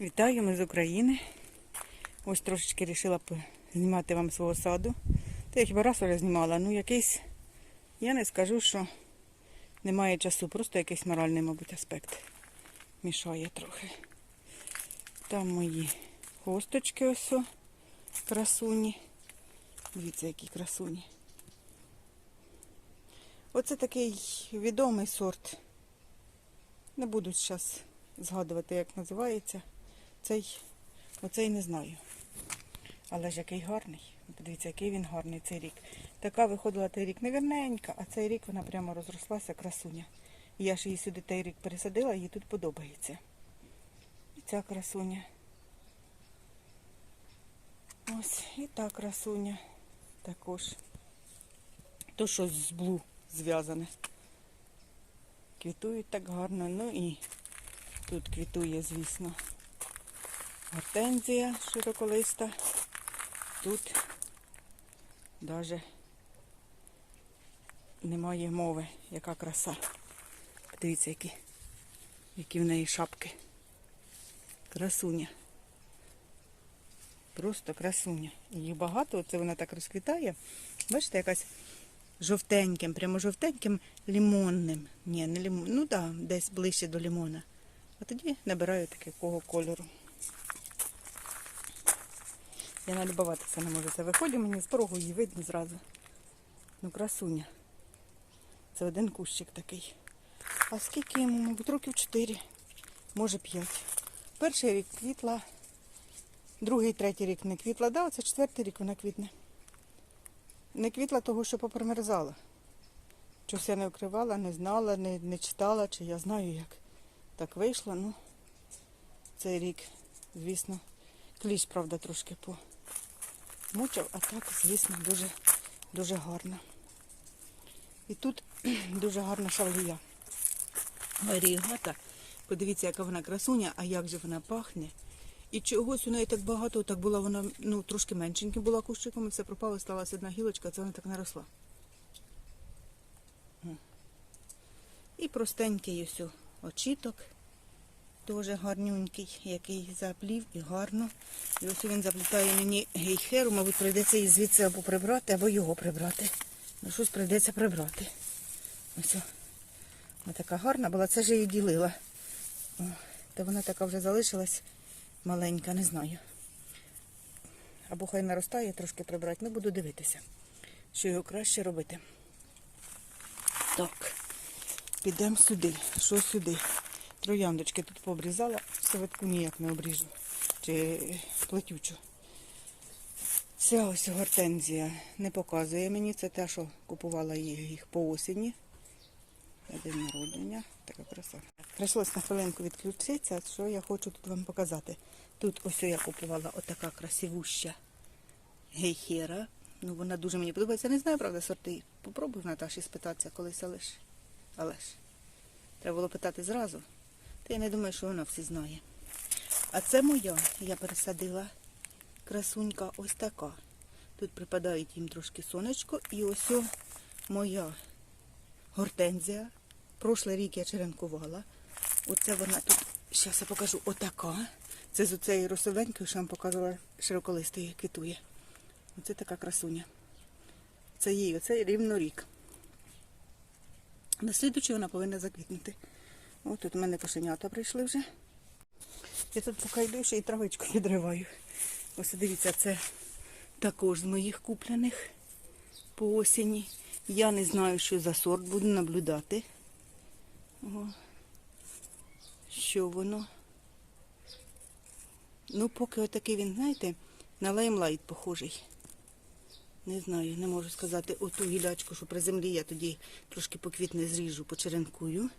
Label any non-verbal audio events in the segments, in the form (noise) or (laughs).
Вітаю, ми з України. Ось трошечки вирішила знімати вам свого саду. Та я хіба раз вже знімала, ну якийсь, я не скажу, що немає часу, просто якийсь моральний, мабуть, аспект мішає трохи. Там мої хосточки ось, красуні. Дивіться, які красуні. Оце такий відомий сорт. Не буду зараз згадувати, як називається. Цей, оцей не знаю. Але ж який гарний. Подивіться, який він гарний цей рік. Така виходила той рік невірненька, а цей рік вона прямо розрослася, красуня. Я ж її сюди той рік пересадила, їй тут подобається. І ця красуня. Ось, і та красуня також. То щось з блу зв'язане. Квітують так гарно. Ну і тут квітує, звісно, гортензія широколиста. Тут навіть немає мови, яка краса. Подивіться, які, які в неї шапки. Красуня. Просто красуня. Їх багато, це вона так розквітає. Бачите, якась жовтеньким, прямо жовтеньким лімонним. Ні, не лимон. Ну так, да, десь ближче до лимона. А тоді набираю такого кольору. Я налюбуватися не можу. Це виходить мені з порогу її видно зразу. Ну, красуня. Це один кущик такий. А скільки йому, мабуть, років 4, може 5. Перший рік квітла, другий, третій рік не квітла. Да, це четвертий рік вона квітне. Не квітла того, що попримерзала. Щось я не вкривала, не знала, не, не читала, чи я знаю, як так вийшло. Ну, цей рік, звісно, кліщ, правда, трошки помучив, а так, звісно, дуже, дуже гарно. І тут (clears throat) дуже гарна шавлія. Варігата. Подивіться, яка вона красуня, а як же вона пахне. І чогось у неї так багато, так була вона, ну, трошки меншенька була кущиком, і все пропало, сталася одна гілочка, це вона так наросла. І простенький ось очіток, теж гарнюнький, який заплів і гарно. І ось він заплітає мені гейхеру, мабуть, прийдеться її звідси або прибрати, або його прибрати. Ну, щось прийдеться прибрати. Ось. Вона така гарна була, це ж її ділила. О, та вона така вже залишилась маленька, не знаю. Або хай наростає, трошки прибрати. Не буду дивитися, що його краще робити. Так, підемо сюди. Що сюди? Трояндочки тут пообрізала, савитку ніяк не обріжу. Чи плетючу. Ця ось гортензія не показує мені. Це те, що купувала їх по осені. День народження. Така краса. Прийшлось на хвилинку відключитися, що я хочу тут вам показати. Тут ось я купувала отака красивуща гейхера. Ну, вона дуже мені подобається. Не знаю, правда, сорти. Попробуй в Наташі спитатися колись, але. Але ж. Треба було питати зразу. Я не думаю, що вона всі знає. А це моя. Я пересадила красунька ось така. Тут припадають їм трошки сонечко. І ось моя гортензія. Прошлий рік я черенкувала. Оце вона тут, зараз я покажу, отака. Це з оцеї росовенької, що вам показувала, широколистої квітує. Оце така красуня. Це їй, оце рівно рік. На слідучі вона повинна заквітнути. Ось тут у мене кошенята прийшли вже. Я тут поки йду, ще й травичку відриваю. Ось дивіться, це також з моїх куплених по осені. Я не знаю, що за сорт, буду наблюдати. О, що воно. Ну, поки отакий він, знаєте, на лаймлайт похожий. Не знаю, не можу сказати. Оту гілячку, що при землі я тоді трошки поквітне зріжу, почеренкую.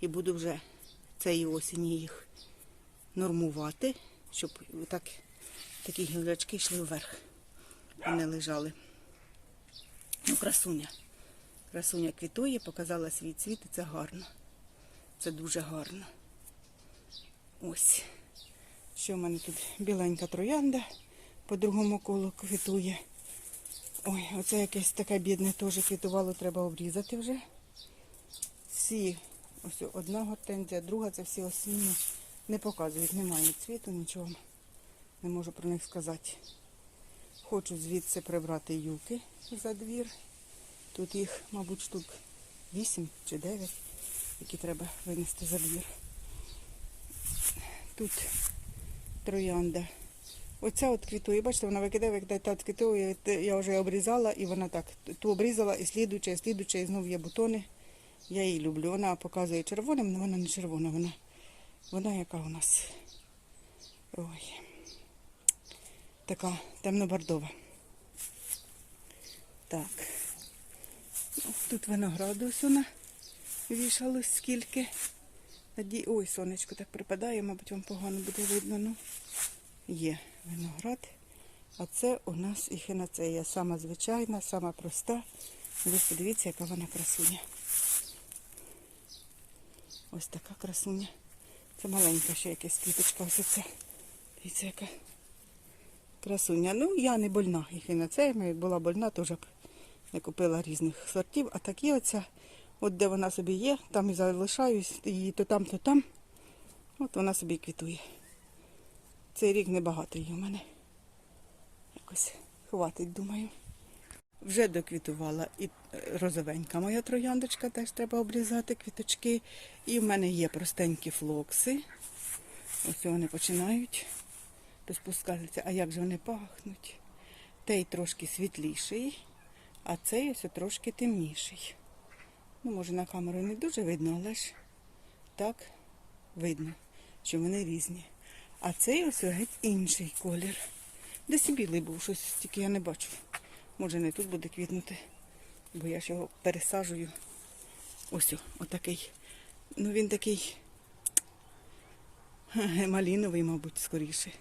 І буду вже цієї осені їх нормувати, щоб так, такі гілячки йшли вверх. А не лежали. Ну, красуня. Красуня квітує, показала свій цвіт, і це гарно. Це дуже гарно. Ось. Що в мене тут біленька троянда по другому колу квітує. Ой, оце якесь таке бідне теж квітувало, треба обрізати вже. Всі, ось одна гортензія, друга це всі осінні Не показують, немає цвіту, нічого. Не можу про них сказати. Хочу звідси прибрати юки за двір. Тут їх, мабуть, штук 8 чи 9, які треба винести за двір. Тут троянда. Оця от квітує, бачите, вона викидає, викидає, та квітує, я вже обрізала, і вона так, ту обрізала, і слідуюча, і слідуюча, і знову є бутони. Я її люблю. Вона показує червоним, але вона не червона, вона, вона яка у нас. Ой. Така темно-бордова. Так. Ну, Тут винограду ось вішалось скільки. Ой, сонечко так припадає, мабуть, вам погано буде видно. Ну, є виноград. А це у нас ехінацея. Сама звичайна, сама проста. Ви подивіться, яка вона красуня. Ось така красуня. Це маленька ще якась квіточка. Ось. Дивіться, яка красуня. Ну, я не больна ехінацеями. Як була больна, то вже б не купила різних сортів. А такі оця, от де вона собі є, там і залишаюсь, її то там, то там. От вона собі квітує. Цей рік небагато її в мене. Якось хватить, думаю. Вже доквітувала і е, розовенька моя трояндочка, теж треба обрізати квіточки. І в мене є простенькі флокси. Ось вони починають розпускатися. А як же вони пахнуть? Той трошки світліший, а цей ось трошки темніший. Ну, може, на камеру не дуже видно, але ж так видно, що вони різні. А цей ось геть інший колір. Десь білий був, щось тільки я не бачу. Може не тут буде квітнути, бо я ж його пересаджую. Ось отакий. Ну він такий маліновий, мабуть, скоріше.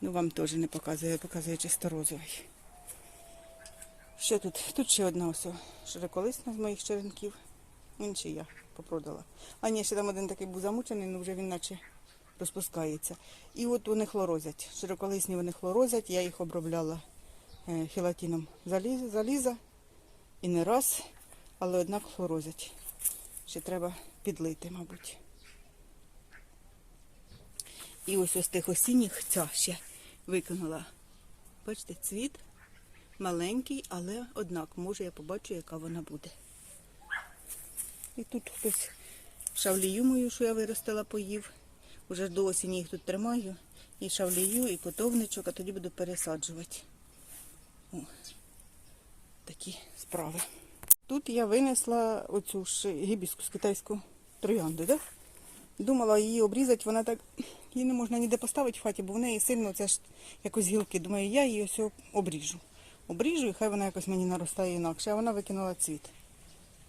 Ну вам теж не показує, показує чисто розовий. Що тут? Тут ще одна ось широколисна з моїх черенків. Інший я попродала. А ні, ще там один такий був замучений, ну вже він наче розпускається. І от вони хлорозять. Широколисні вони хлорозять, я їх обробляла е, хелатином заліза, заліза і не раз, але однак хлорозять. Ще треба підлити, мабуть. І ось ось тих осінніх ця ще викинула. Бачите, цвіт маленький, але однак, може я побачу, яка вона буде. І тут хтось шавлію мою, що я виростила, поїв. Уже до осені їх тут тримаю. І шавлію, і котовничок, а тоді буду пересаджувати. О, такі справи. Тут я винесла оцю ж гібіску з китайську троянду, да? Думала її обрізати, вона так, її не можна ніде поставити в хаті, бо в неї сильно це ж якось гілки. Думаю, я її ось обріжу. Обріжу і хай вона якось мені наростає інакше. А вона викинула цвіт.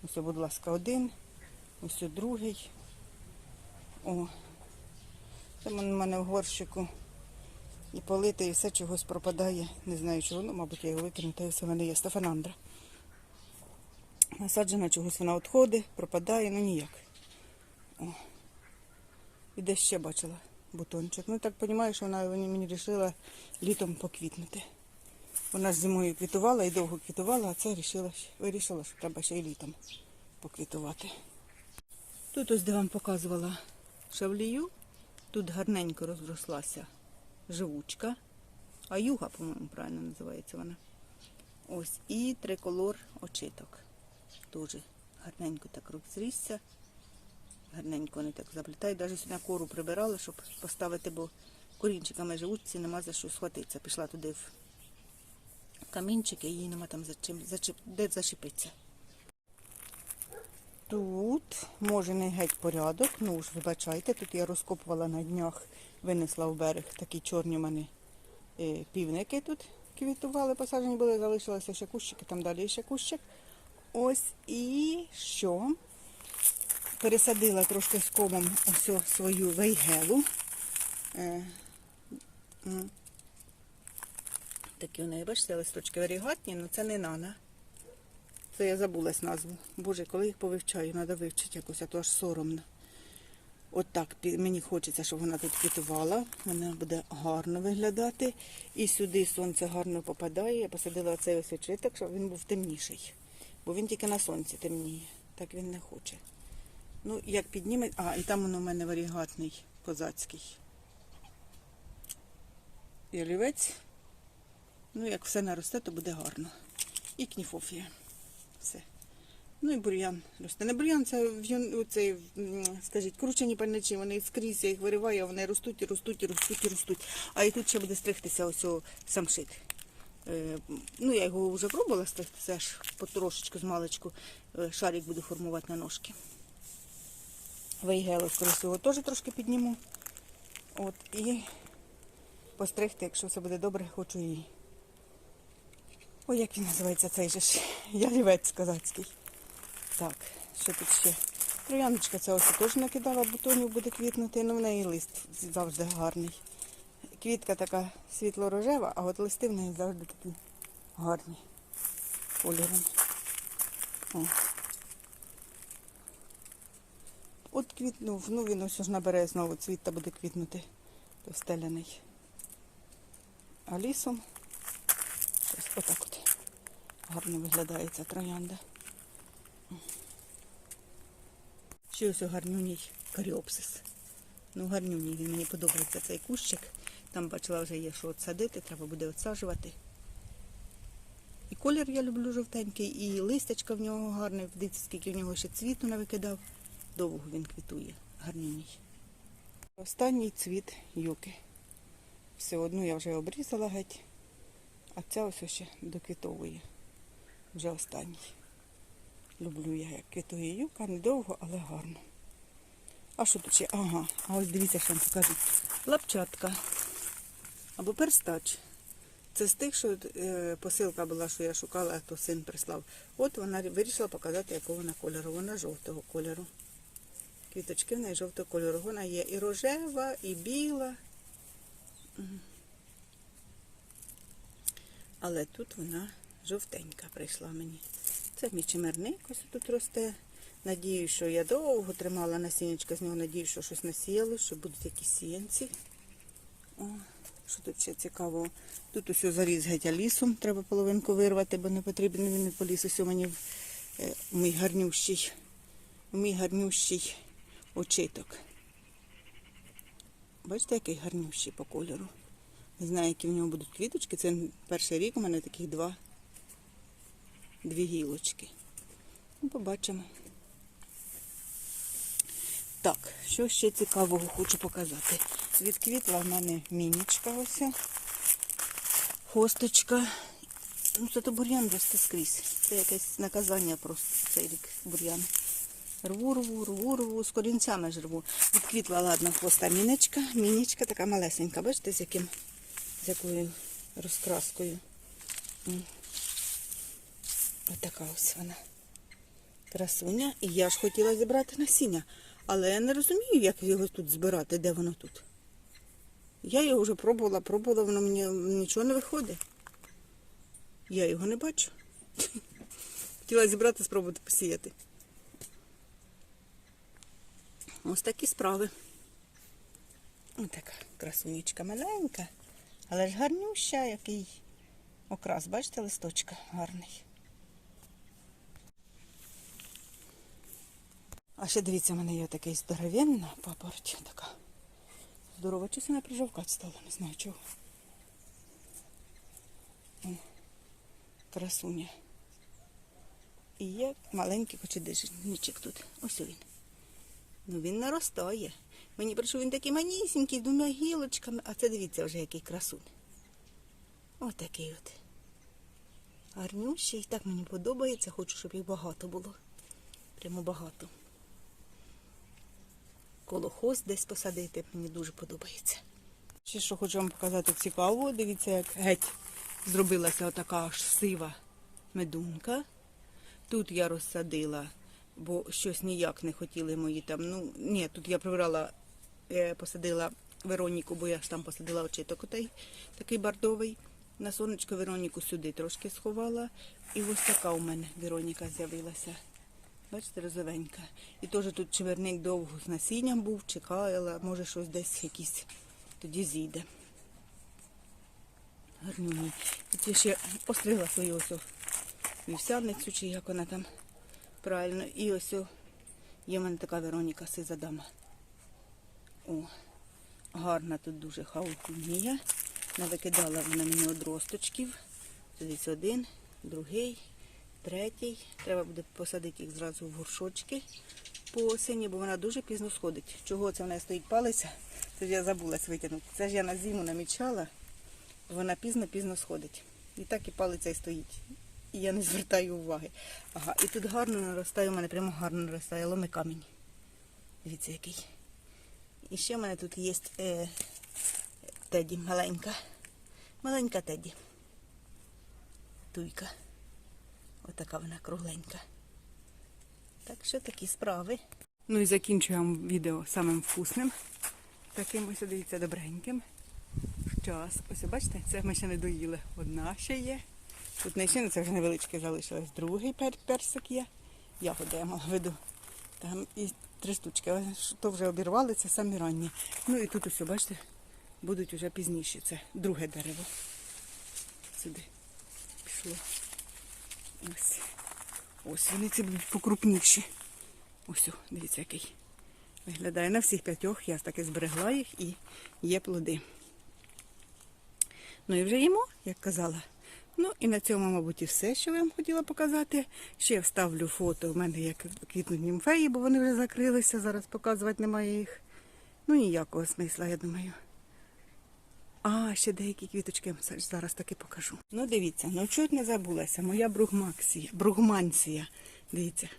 Ось, будь ласка, один, ось другий. О, це в мене в горщику. І полити, і все чогось пропадає. Не знаю чого, ну, мабуть, я його викину, та й все в мене є стафанандра. Насаджена чогось вона відходить, пропадає, ну ніяк. О. І десь ще бачила бутончик. Ну так розумію, що вона мені вирішила літом поквітнути. Вона ж зимою квітувала і довго квітувала, а це вирішила, вирішила, що треба ще й літом поквітувати. Тут ось де вам показувала шавлію. Тут гарненько розрослася живучка. А юга, по-моєму, правильно називається вона. Ось і триколор очиток. Дуже гарненько так розрісся. Гарненько вони так заплітають. Навіть сюди кору прибирала, щоб поставити, бо корінчиками живучці нема за що схватитися. Пішла туди в камінчик і їй нема там за чим зачеп... де зачепитися. Тут може не геть порядок, ну ж вибачайте, тут я розкопувала на днях, винесла в берег такі чорні мене е, півники тут квітували, посаджені були, залишилися ще кущики, там далі ще кущик. Ось і що? Пересадила трошки з комом ось свою вейгелу. Е. Такі у неї, бачите, листочки варігатні, але це не нана. Це я забулась назву. Боже, коли їх повивчаю, треба вивчити якось, а то аж соромно. От мені хочеться, щоб вона тут квітувала. Вона буде гарно виглядати. І сюди сонце гарно попадає. Я посадила цей ось очиток, щоб він був темніший. Бо він тільки на сонці темніє. Так він не хоче. Ну, як підніме. А, і там воно в мене варігатний козацький. І олівець. Ну, як все наросте, то буде гарно. І кніфофія. Все. Ну і бур'ян росте. Не бур'ян, це оцей, скажіть, кручені пальничі, вони скрізь я їх вириваю, вони ростуть ростуть і ростуть і ростуть. А і тут ще буде стригтися ось самшит. Е, ну, я його вже пробувала стригти, це ж потрошечку з маличку е, шарик буду формувати на ножки. Вейгело, скоріше його теж трошки підніму. От, і постригти, якщо все буде добре, хочу її. Ой, як він називається цей же ж ялівець козацький. Так, що тут ще? Трояночка ця ось теж накидала бутонів, буде квітнути, ну в неї лист завжди гарний. Квітка така світло-рожева, а от листи в неї завжди такі гарні кольором. От квітнув, ну він ось ж набере знову цвіт та буде квітнути. Достеляний. А лісом ось отак от гарно виглядає ця троянда. Ще ось гарнюній каріопсис. Ну, гарнюній, він мені подобається цей кущик. Там бачила вже є, що от садити, треба буде отсаджувати. І колір я люблю жовтенький, і листячка в нього гарне. Дивіться, скільки в нього ще цвіту не викидав. Довго він квітує, гарнюній. Останній цвіт юки. Все одну я вже обрізала геть, а ця ось ще доквітовує. Вже останній. Люблю я, як квітує юка, недовго, але гарно. А що тут ще? Ага, а ось дивіться, що вам покажуть. Лапчатка або перстач. Це з тих, що е, посилка була, що я шукала, а то син прислав. От вона вирішила показати, якого вона кольору. Вона жовтого кольору. Квіточки в неї жовтого кольору. Вона є і рожева, і біла. Але тут вона жовтенька прийшла мені. Це мій чимерник ось тут росте. Надію, що я довго тримала насіннячка з нього, надію, що щось насіяли, що будуть якісь сіянці. О, що тут ще цікаво? Тут усе заріз геть лісом, треба половинку вирвати, бо не потрібен він не поліз ось у мені в е, мій гарнющий, в мій гарнющий очиток. Бачите, який гарнющий по кольору. Не знаю, які в нього будуть квіточки. Це перший рік у мене таких два, дві гілочки. Ну, побачимо. Так, що ще цікавого хочу показати. Відквітла в мене мінічка ось. Хосточка. Ну, це то бур'ян росте скрізь. Це якесь наказання просто цей рік бур'ян. Рву, рву, рву, рву, з корінцями ж рву. Відквітла, ладно, хвоста мінечка. Мінічка така малесенька. Бачите, з яким, з якою розкраскою. Отака ось вона. Красуня. І я ж хотіла зібрати насіння. Але я не розумію, як його тут збирати, де воно тут. Я його вже пробувала, пробувала, воно мені нічого не виходить. Я його не бачу. (laughs) Хотіла зібрати, спробувати посіяти. Ось такі справи. Ось така красунечка маленька, але ж гарнюща, який окрас. Бачите, листочка гарний. А ще дивіться, в мене є такий здоровенна папороть така. Здорова, чи вона прижовкати стала, не знаю чого. Красуня. І є маленький кочедижничок тут. Ось він. Ну він наростає. Мені прийшов він такий манісінький, з двома гілочками, а це дивіться вже який красун. Такий от. Гарнющий, так мені подобається, хочу, щоб їх багато було. Прямо багато. Колохоз десь посадити, мені дуже подобається. Ще що хочу вам показати цікаво, дивіться, як геть зробилася отака аж сива медунка. Тут я розсадила, бо щось ніяк не хотіли мої там. Ну, ні, тут я прибрала, е, посадила Вероніку, бо я ж там посадила очиток отей, такий бордовий. На сонечко Вероніку сюди трошки сховала. І ось така у мене Вероніка з'явилася. Бачите, розовенька. І теж тут чеверник довго з насінням був, чекала, може щось десь якісь тоді зійде. Гарнюні. Тут я ще постригла свою ось вівсяницю, чи як вона там правильно. І ось є в мене така Вероніка сиза дама. О, Гарна тут дуже хаутунія. Навикидала вона мені одросточків. Дивіться, один, другий, третій. Треба буде посадити їх зразу в горшочки по осені, бо вона дуже пізно сходить. Чого це в неї стоїть палиця? Це ж я забулась витягнути. Це ж я на зиму намічала. Вона пізно-пізно сходить. І так і палиця і стоїть. І я не звертаю уваги. Ага, і тут гарно наростає, у мене прямо гарно наростає ломи камінь. Дивіться, який. І ще в мене тут є е, теді маленька. Маленька теді. Туйка. Отака вона кругленька. Так що такі справи. Ну і закінчуємо відео самим вкусним. Таким ось, дивіться, добреньким. Час. Ось бачите, це ми ще не доїли. Одна ще є. Тут не ще, це вже невеличке залишилось. Другий пер персик є. Ягоди я мала виду. Там і три штучки. То вже обірвали, це самі ранні. Ну і тут ось, бачите, будуть вже пізніші. Це друге дерево. Сюди пішло. Ось. Ось вони ці будуть покрупніші. Ось, о, дивіться, який. Виглядає на всіх п'ятьох. Я таки зберегла їх і є плоди. Ну і вже їмо, як казала. Ну і на цьому, мабуть, і все, що я вам хотіла показати. Ще я вставлю фото. У мене як квітнуть німфеї, бо вони вже закрилися. Зараз показувати немає їх. Ну ніякого смисла, я думаю. А, ще деякі квіточки я зараз таки покажу. Ну, дивіться, ну чуть не забулася. Моя бругмаксія, бругманція. Дивіться,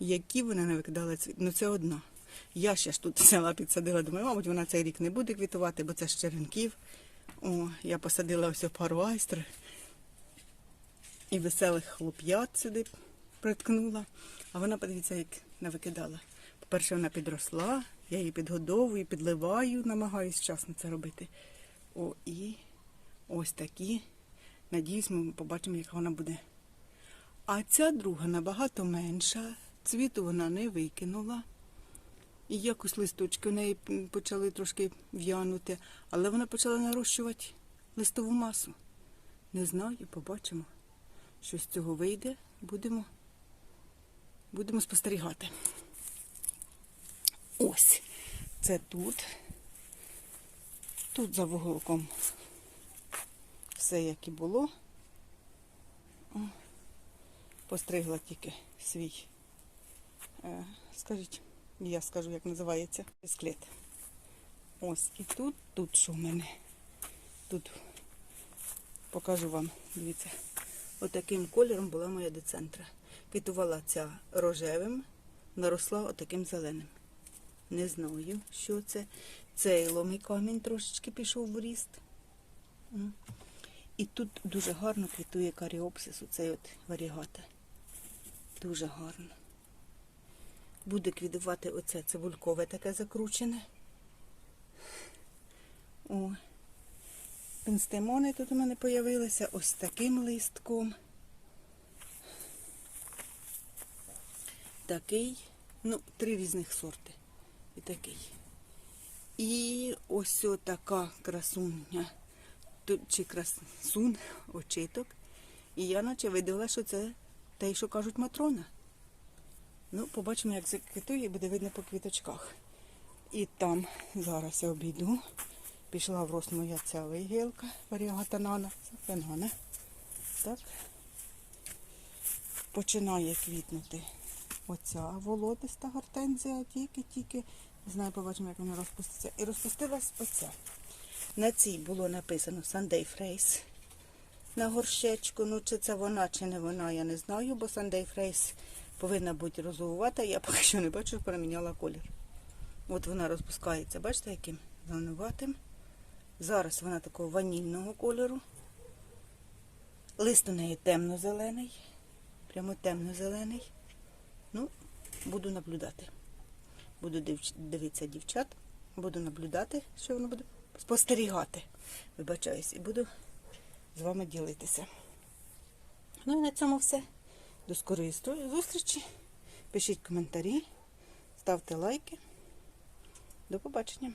які вона не викидала цвіт. Ну це одна. Я ще ж тут (laughs) взяла, підсадила, думаю, мабуть, вона цей рік не буде квітувати, бо це з черенків. О, я посадила ось пару айстр і веселих хлоп'ят сюди приткнула. А вона, подивіться, як не викидала. По-перше, вона підросла, я її підгодовую, підливаю, намагаюся вчасно це робити. О, і ось такі. Надіюсь, ми побачимо, яка вона буде. А ця друга набагато менша. Цвіту вона не викинула. І якось листочки в неї почали трошки в'янути, але вона почала нарощувати листову масу. Не знаю, побачимо, що з цього вийде. Будемо, будемо спостерігати. Ось це тут. Тут за вуголком все як і було. Постригла тільки свій. Е, скажіть, я скажу, як називається. Склет. Ось і тут, тут що в мене. Тут покажу вам, дивіться. Отаким кольором була моя децентра. Квітувала ця рожевим, наросла отаким зеленим. Не знаю, що це. Цей ломий камінь трошечки пішов в ріст. І тут дуже гарно квітує каріопсис, оцей от варігата. Дуже гарно. Буде квітувати оце цибулькове таке закручене. О. Пенстемони тут у мене з'явилися ось таким листком. Такий, ну, три різних сорти. І такий. І ось така красуня. Чи красун, очиток. І я наче видала, що це те, що кажуть матрона. Ну, побачимо, як заквітує, буде видно по квіточках. І там зараз я обійду. Пішла в рост моя ця вигілка, варіагата нана, це фенана. Так. Починає квітнути оця волотиста гортензія, тільки-тільки. Знаю, побачимо, як вона розпуститься. І розпустилась оця. На цій було написано Sunday Phrase на горщечку. Ну, чи це вона, чи не вона, я не знаю, бо Sunday Phrase повинна бути розовувата. Я поки що не бачу, переміняла колір. От вона розпускається, бачите, яким зеленуватим. Зараз вона такого ванільного кольору. Лист у неї темно-зелений. Прямо темно-зелений. Ну, буду наблюдати. Буду дивитися дівчат, буду наблюдати, що воно буде. Спостерігати. Вибачаюсь, і буду з вами ділитися. Ну і на цьому все. До скорої зустрічі. Пишіть коментарі, ставте лайки. До побачення.